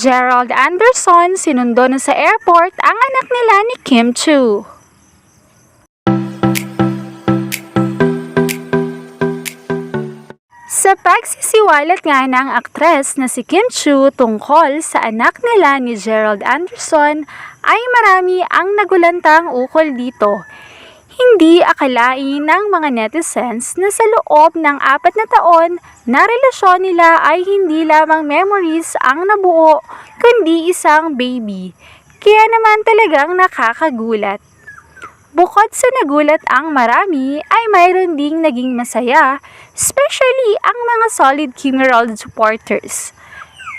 Gerald Anderson sinundo na sa airport ang anak nila ni Kim Chu. Sa pagsisiwalat nga ng aktres na si Kim Chu tungkol sa anak nila ni Gerald Anderson ay marami ang nagulantang ukol dito. Hindi akalain ng mga netizens na sa loob ng apat na taon na relasyon nila ay hindi lamang memories ang nabuo kundi isang baby. Kaya naman talagang nakakagulat. Bukod sa nagulat ang marami, ay mayroon ding naging masaya, especially ang mga solid Kim Herald supporters.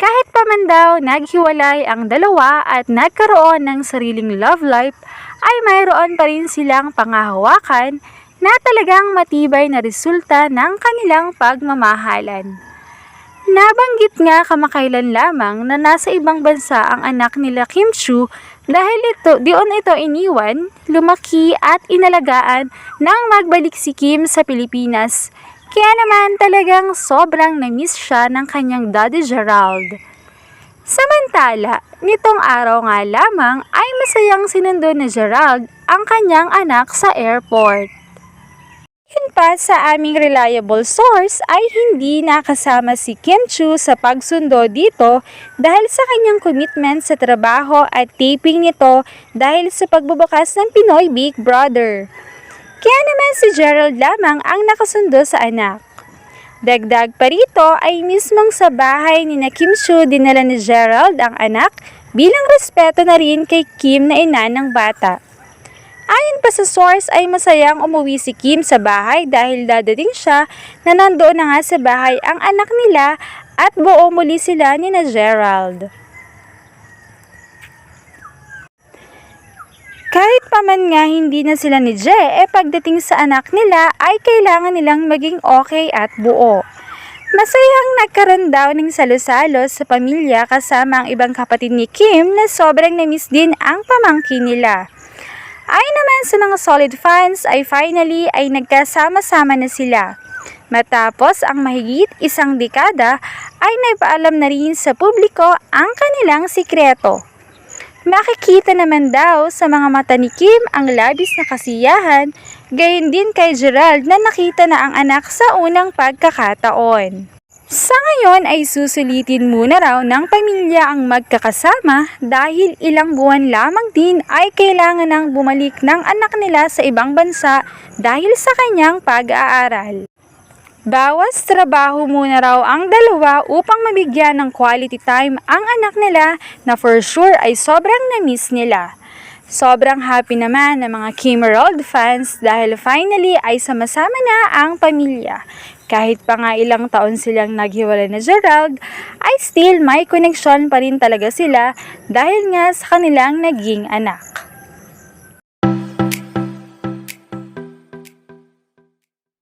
Kahit pa man daw naghiwalay ang dalawa at nagkaroon ng sariling love life, ay mayroon pa rin silang pangahawakan na talagang matibay na resulta ng kanilang pagmamahalan. Nabanggit nga kamakailan lamang na nasa ibang bansa ang anak nila Kim Chu dahil ito, dion ito iniwan, lumaki at inalagaan nang magbalik si Kim sa Pilipinas. Kaya naman talagang sobrang na-miss siya ng kanyang daddy Gerald. Samantala, nitong araw nga lamang ay masayang sinundo ni Gerald ang kanyang anak sa airport. Yun pa sa aming reliable source ay hindi nakasama si Kim Chu sa pagsundo dito dahil sa kanyang commitment sa trabaho at taping nito dahil sa pagbubukas ng Pinoy Big Brother. Kaya naman si Gerald lamang ang nakasundo sa anak. Dagdag pa rito ay mismong sa bahay ni na Kim Chu dinala ni Gerald ang anak bilang respeto na rin kay Kim na ina ng bata. Ayon pa sa source ay masayang umuwi si Kim sa bahay dahil dadating siya na nandoon na nga sa bahay ang anak nila at buo muli sila ni na Gerald. Kahit pa man nga hindi na sila ni Je, eh pagdating sa anak nila ay kailangan nilang maging okay at buo. Masayang nagkaroon daw ng salo-salo sa pamilya kasama ang ibang kapatid ni Kim na sobrang na-miss din ang pamangkin nila. Ayon naman sa mga solid fans ay finally ay nagkasama-sama na sila. Matapos ang mahigit isang dekada ay naipaalam na rin sa publiko ang kanilang sikreto. Makikita naman daw sa mga mata ni Kim ang labis na kasiyahan, gayon din kay Gerald na nakita na ang anak sa unang pagkakataon. Sa ngayon ay susulitin muna raw ng pamilya ang magkakasama dahil ilang buwan lamang din ay kailangan nang bumalik ng anak nila sa ibang bansa dahil sa kanyang pag-aaral. Bawas trabaho muna raw ang dalawa upang mabigyan ng quality time ang anak nila na for sure ay sobrang na-miss nila. Sobrang happy naman ng mga Kim Rold fans dahil finally ay sama-sama na ang pamilya. Kahit pa nga ilang taon silang naghiwalay na Gerald, ay still may connection pa rin talaga sila dahil nga sa kanilang naging anak.